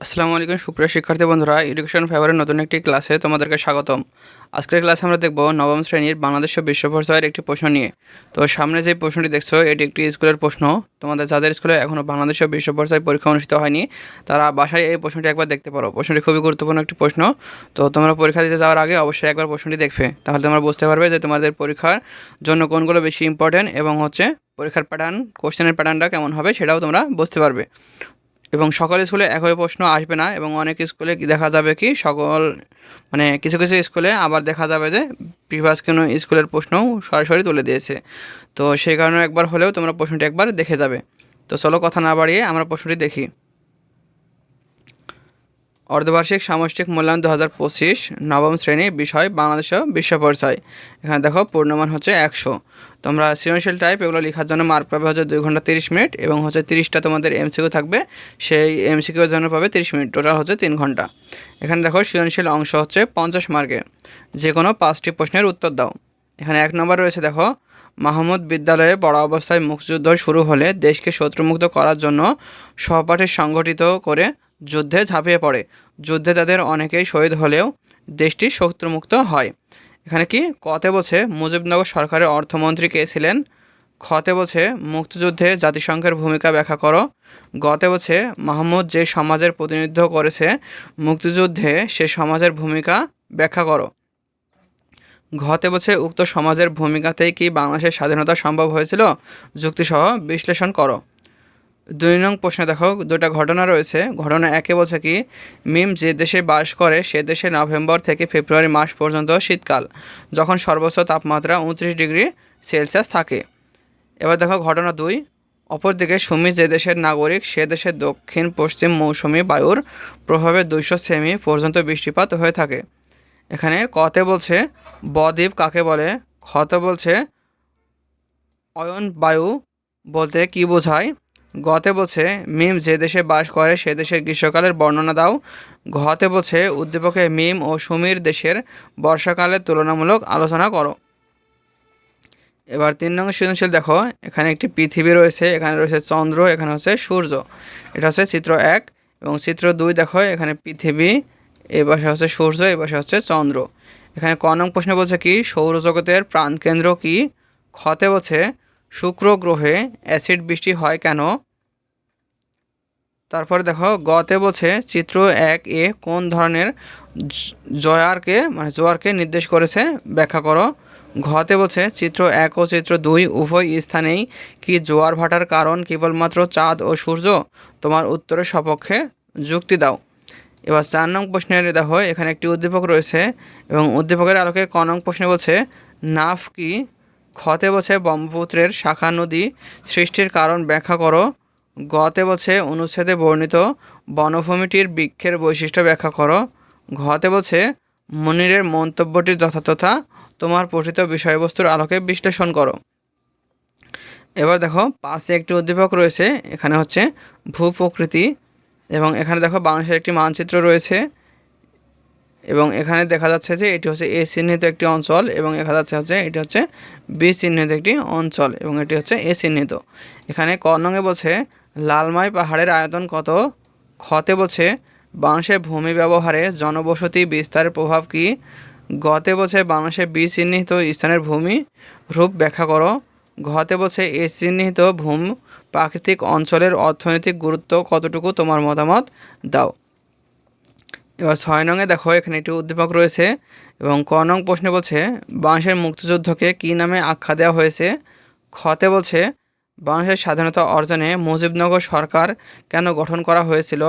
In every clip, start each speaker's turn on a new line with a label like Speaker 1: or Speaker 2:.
Speaker 1: আসসালামু আলাইকুম, সুপ্রিয় শিক্ষার্থী বন্ধুরা এডুকেশন ফেভারের নতুন একটি ক্লাসে তোমাদেরকে স্বাগতম। আজকের ক্লাসে আমরা দেখব নবম শ্রেণির বাংলাদেশ বিশ্ব একটি প্রশ্ন নিয়ে। তো সামনে যে প্রশ্নটি দেখছ, এটি একটি স্কুলের প্রশ্ন। তোমাদের, যাদের স্কুলে এখনও বাংলাদেশ বিশ্ব পরীক্ষা অনুষ্ঠিত হয়নি, তারা বাসায় এই প্রশ্নটি একবার দেখতে পারো। প্রশ্নটি খুবই গুরুত্বপূর্ণ একটি প্রশ্ন। তো তোমরা পরীক্ষা দিতে যাওয়ার আগে অবশ্যই একবার প্রশ্নটি দেখবে। তাহলে তোমরা বুঝতে পারবে যে তোমাদের পরীক্ষার জন্য কোনগুলো বেশি ইম্পর্টেন্ট এবং হচ্ছে পরীক্ষার প্যাটার্ন কোশ্চেনের প্যাটার্নটা কেমন হবে সেটাও তোমরা বুঝতে পারবে। এবং সকল স্কুলে একই প্রশ্ন আসবে না এবং অনেক স্কুলে দেখা যাবে কি সকল মানে কিছু কিছু স্কুলে আবার দেখা যাবে যে প্রিভাস কোনো স্কুলের প্রশ্নও সরাসরি তুলে দিয়েছে। তো সেই কারণে একবার হলেও তোমরা প্রশ্নটি একবার দেখে যাবে। তো চলো কথা না বাড়িয়ে আমরা প্রশ্নটি দেখি। অর্ধবার্ষিক সামষ্টিক মূল্যায়ন দু হাজার পঁচিশ নবম শ্রেণি বিষয় বাংলাদেশ বিশ্ব পরিচয়। এখানে দেখো পূর্ণমান হচ্ছে একশো। তোমরা সৃজনশীল টাইপ এগুলো লেখার জন্য মার্ক পাবে হচ্ছে দুই ঘণ্টা তিরিশ মিনিট এবং হচ্ছে তিরিশটা তোমাদের এমসিকিউ থাকবে। সেই এমসিকিউর জন্য পাবে তিরিশ মিনিট। টোটাল হচ্ছে তিন ঘণ্টা। এখানে দেখো সৃজনশীল অংশ হচ্ছে পঞ্চাশ মার্কে যে কোনো পাঁচটি প্রশ্নের উত্তর দাও। এখানে এক নম্বর রয়েছে দেখো, মাহমুদ বিদ্যালয়ে পড়া অবস্থায় মুক্তিযুদ্ধ শুরু হলে দেশকে শত্রুমুক্ত করার জন্য সহপাঠী সংগঠিত করে যুদ্ধে ঝাঁপিয়ে পড়ে। যুদ্ধে তাদের অনেকেই শহীদ হলেও দেশটি শত্রুমুক্ত হয়। এখানে কি কতে বলছে মুজিবনগর সরকারের অর্থমন্ত্রী কে ছিলেন? খতে বলছে মুক্তিযুদ্ধে জাতিসংঘের ভূমিকা ব্যাখ্যা করো। গতে বলছে মাহমুদ যে সমাজের প্রতিনিধিত্ব করেছে মুক্তিযুদ্ধে সে সমাজের ভূমিকা ব্যাখ্যা করো। ঘতে বলছে উক্ত সমাজের ভূমিকাতেই কি বাংলাদেশের স্বাধীনতা সম্ভব হয়েছিল? যুক্তিসহ বিশ্লেষণ করো। দুই নং প্রশ্নে দেখো দুটা ঘটনা রয়েছে। ঘটনা একে বলছে কি, মিম যে দেশে বাস করে, সে দেশে নভেম্বর থেকে ফেব্রুয়ারি মাস পর্যন্ত শীতকাল, যখন সর্বোচ্চ তাপমাত্রা উনত্রিশ ডিগ্রি সেলসিয়াস থাকে। এবার দেখো, ঘটনা দুই, অপরদিকে সুমি যে দেশের নাগরিক, সে দেশের দক্ষিণ পশ্চিম মৌসুমি বায়ুর প্রভাবে দুইশো সেমি পর্যন্ত বৃষ্টিপাত হয়ে থাকে। এখানে কতে বলছে, বদ্বীপ কাকে বলে? খতে বলছে, অয়ন বায়ু বলতে কি বোঝায়? গতে বলছে মিম যে দেশে বাস করে সে দেশের গ্রীষ্মকালের বর্ণনা দাও। ঘতে বলছে উদ্দীপকে মিম ও সুমির দেশের বর্ষাকালের তুলনামূলক আলোচনা করো। এবার তিন নম্বর সৃজনশীল দেখো, এখানে একটি পৃথিবী রয়েছে, এখানে রয়েছে চন্দ্র, এখানে হচ্ছে সূর্য। এটা হচ্ছে চিত্র এক এবং চিত্র দুই দেখো, এখানে পৃথিবী, এ পাশে হচ্ছে সূর্য, এ পাশে হচ্ছে চন্দ্র। এখানে ক নং প্রশ্ন বলছে কি, সৌরজগতের প্রাণকেন্দ্র কি? ক্ষতে বলছে শুক্র গ্রহে অ্যাসিড বৃষ্টি হয় কেন? তারপরে দেখো গতে বলছে চিত্র এক এ কোন ধরনের জয়ারকে মানে জোয়ারকে নির্দেশ করেছে? ব্যাখ্যা করো। ঘতে বলছে চিত্র এক ও চিত্র দুই উভয় স্থানেই কি জোয়ার ভাটার কারণ কেবলমাত্র চাঁদ ও সূর্য? তোমার উত্তরের সপক্ষে যুক্তি দাও। এবার চার নং প্রশ্নের দেখো, এখানে একটি উদ্দীপক রয়েছে এবং উদ্দীপকের আলোকে ক নং প্রশ্নে বলছে, নাফ কি? খতে বলছে ব্রহ্মপুত্রের শাখা নদী সৃষ্টির কারণ ব্যাখ্যা করো। গতে বছে অনুচ্ছেদে বর্ণিত বনভূমিটির বৃক্ষের বৈশিষ্ট্য ব্যাখ্যা করো। ঘতে বছে মনিরের মন্তব্যটির যথাযথতা তোমার পঠিত বিষয়বস্তুর আলোকে বিশ্লেষণ করো। এবার দেখো, পাশে একটি উদ্দীপক রয়েছে, এখানে হচ্ছে ভূপ্রকৃতি এবং এখানে দেখো বাংলাদেশের একটি মানচিত্র রয়েছে এবং এখানে দেখা যাচ্ছে যে এটি হচ্ছে এ চিহ্নিত একটি অঞ্চল এবং দেখা যাচ্ছে হচ্ছে এটি হচ্ছে বি চিহ্নিত একটি অঞ্চল এবং এটি হচ্ছে এ চিহ্নিত। এখানে ক নঙ্গে বলছে লালমাই পাহাড়ের আয়তন কত? খতে বছে বাংলাদেশের ভূমি ব্যবহারে জনবসতি বিস্তারের প্রভাব কি? গতে বছে বাংলাদেশের বি চিহ্নিত স্থানের ভূমি রূপ ব্যাখ্যা করো। ঘতে বছে এ চিহ্নিত ভূম প্রাকৃতিক অঞ্চলের অর্থনৈতিক গুরুত্ব কতটুকু তোমার মতামত? দাও। এবার ছয় নঙে দেখো, এখানে একটি উদ্দীপক রয়েছে এবং ক নং প্রশ্নে বলছে, বাংলাদেশের মুক্তিযুদ্ধকে কী নামে আখ্যা দেওয়া হয়েছে? খতে বলছে বাংলাদেশের স্বাধীনতা অর্জনে মুজিবনগর সরকার কেন গঠন করা হয়েছিল?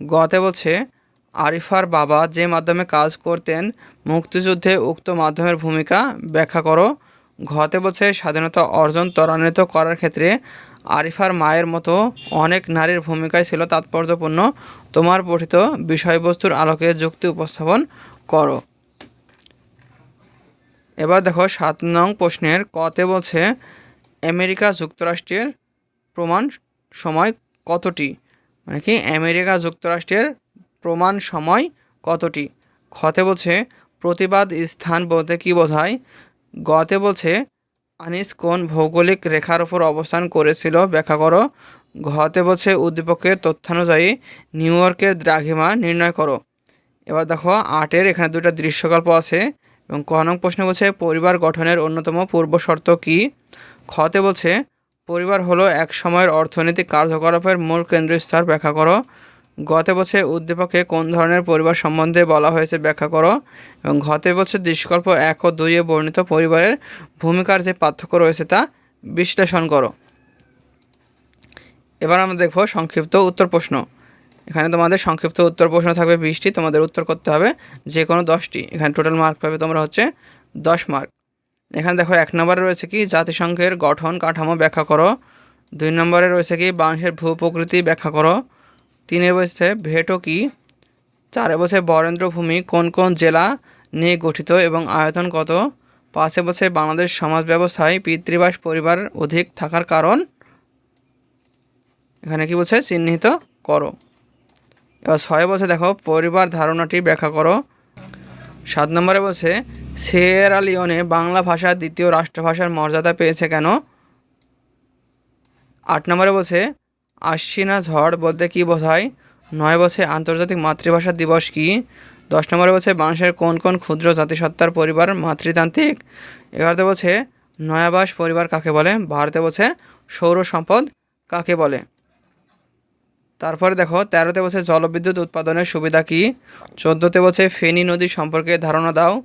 Speaker 1: গতে বলছে, আরিফার বাবা যে মাধ্যমে কাজ করতেন, মুক্তিযুদ্ধে উক্ত মাধ্যমের ভূমিকা ব্যাখ্যা করো। ঘতে বলছে, স্বাধীনতা অর্জন ত্বরান্বিত করার ক্ষেত্রে আরিফার মায়ের মতো অনেক নারীর ভূমিকায় ছিল তাৎপর্যপূর্ণ। তোমার পঠিত বিষয়বস্তুর আলোকে যুক্তি উপস্থাপন করো। এবার দেখো সাত নং প্রশ্নের, কতে বলছে আমেরিকা যুক্তরাষ্ট্রের প্রমাণ সময় কতটি? মানে কি, আমেরিকা যুক্তরাষ্ট্রের প্রমাণ সময় কতটি? খতে বলছে, প্রতিবাদ স্থান বলতে কি বোঝায়? গতে বলছে, আনিস কোন ভৌগোলিক রেখার ওপর অবস্থান করেছিল? ব্যাখ্যা করো। ঘতে বলছে, উদ্দীপকের তথ্যানুযায়ী নিউ ইয়র্কের দ্রাঘিমা নির্ণয় করো। এবার দেখো, আটের এখানে দুটা দৃশ্যকল্প আছে এবং ক নং প্রশ্ন বলছে, পরিবার গঠনের অন্যতম পূর্ব শর্ত কী? খতে বলছে, পরিবার হলো এক সময়ের অর্থনৈতিক কার্যকলাপের মূল কেন্দ্রস্থল, ব্যাখ্যা করো। গতে বলছে, উদ্দীপকে কোন ধরনের পরিবার সম্বন্ধে বলা হয়েছে, ব্যাখ্যা করো। এবং ঘতে বলছে দৃশ্যকল্প এক ও দুইয়ে বর্ণিত পরিবারের ভূমিকার যে পার্থক্য রয়েছে তা বিশ্লেষণ করো। এবার আমরা দেখব সংক্ষিপ্ত উত্তর প্রশ্ন। এখানে তোমাদের সংক্ষিপ্ত উত্তর প্রশ্ন থাকবে বিশটি, তোমাদের উত্তর করতে হবে যে কোনো দশটি। এখানে টোটাল মার্ক পাবে তোমরা হচ্ছে দশ মার্ক এখানে দেখো এক নম্বরে রয়েছে কি, জাতিসংঘের গঠন কাঠামো ব্যাখ্যা করো। দুই নম্বরে রয়েছে কি, বাংলাদেশের ভূ প্রকৃতি ব্যাখ্যা করো। তিনে বলছে ভেটো কি? চারে বলছে বরেন্দ্র ভূমি কোন কোন জেলা নিয়ে গঠিত এবং আয়তন কত? পাঁচে বলছে বাংলাদেশ সমাজ ব্যবস্থায় পিতৃবাস পরিবার অধিক থাকার কারণ। এখানে কি বলছে? চিহ্নিত করো। এবার ছয় বলছে দেখো, পরিবার ধারণাটি ব্যাখ্যা করো। সাত নম্বরে বলছে সিয়েরা লিওনে বাংলা ভাষা দ্বিতীয় রাষ্ট্রভাষার মর্যাদা পেয়েছে কেন? আট নম্বরে বলছে, আশ্বিনা ঝড় বলতে কি বোঝায়? নয় বছর আন্তর্জাতিক মাতৃভাষা দিবস কি? দশ নম্বরে বলছে, বাংলাদেশের কোন কোন ক্ষুদ্র জাতিসত্তার পরিবার মাতৃতান্ত্রিক? এগারোতে বলছে, নয়াবাস পরিবার কাকে বলে? ভারতে বলছে, সৌর সম্পদ কাকে বলে? তারপরে দেখো, তেরোতে বলছে, জলবিদ্যুৎ উৎপাদনের সুবিধা কি? চোদ্দোতে বলছে, ফেনী নদী সম্পর্কে ধারণা দাও।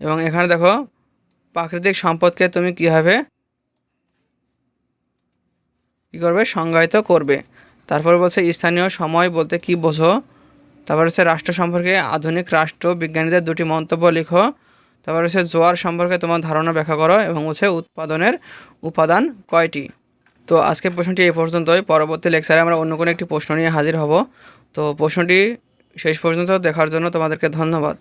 Speaker 1: এবং এখানে দেখো, প্রাকৃতিক সম্পদকে তুমি কীভাবে কী করবে? সংজ্ঞায়িত করবে। তারপর বলছে, স্থানীয় সময় বলতে কি বোঝো? তারপর হচ্ছে, রাষ্ট্র সম্পর্কে আধুনিক রাষ্ট্র বিজ্ঞানীদের দুটি মন্তব্য লিখো। তারপর হচ্ছে, জোয়ার সম্পর্কে তোমার ধারণা ব্যাখ্যা করো এবং হচ্ছে, উৎপাদনের উপাদান কয়টি? তো আজকের প্রশ্নটি এই পর্যন্তই। পরবর্তী লেকচারে আমরা অন্য কোনো একটি প্রশ্ন নিয়ে হাজির হব। তো প্রশ্নটি শেষ পর্যন্ত দেখার জন্য তোমাদেরকে ধন্যবাদ।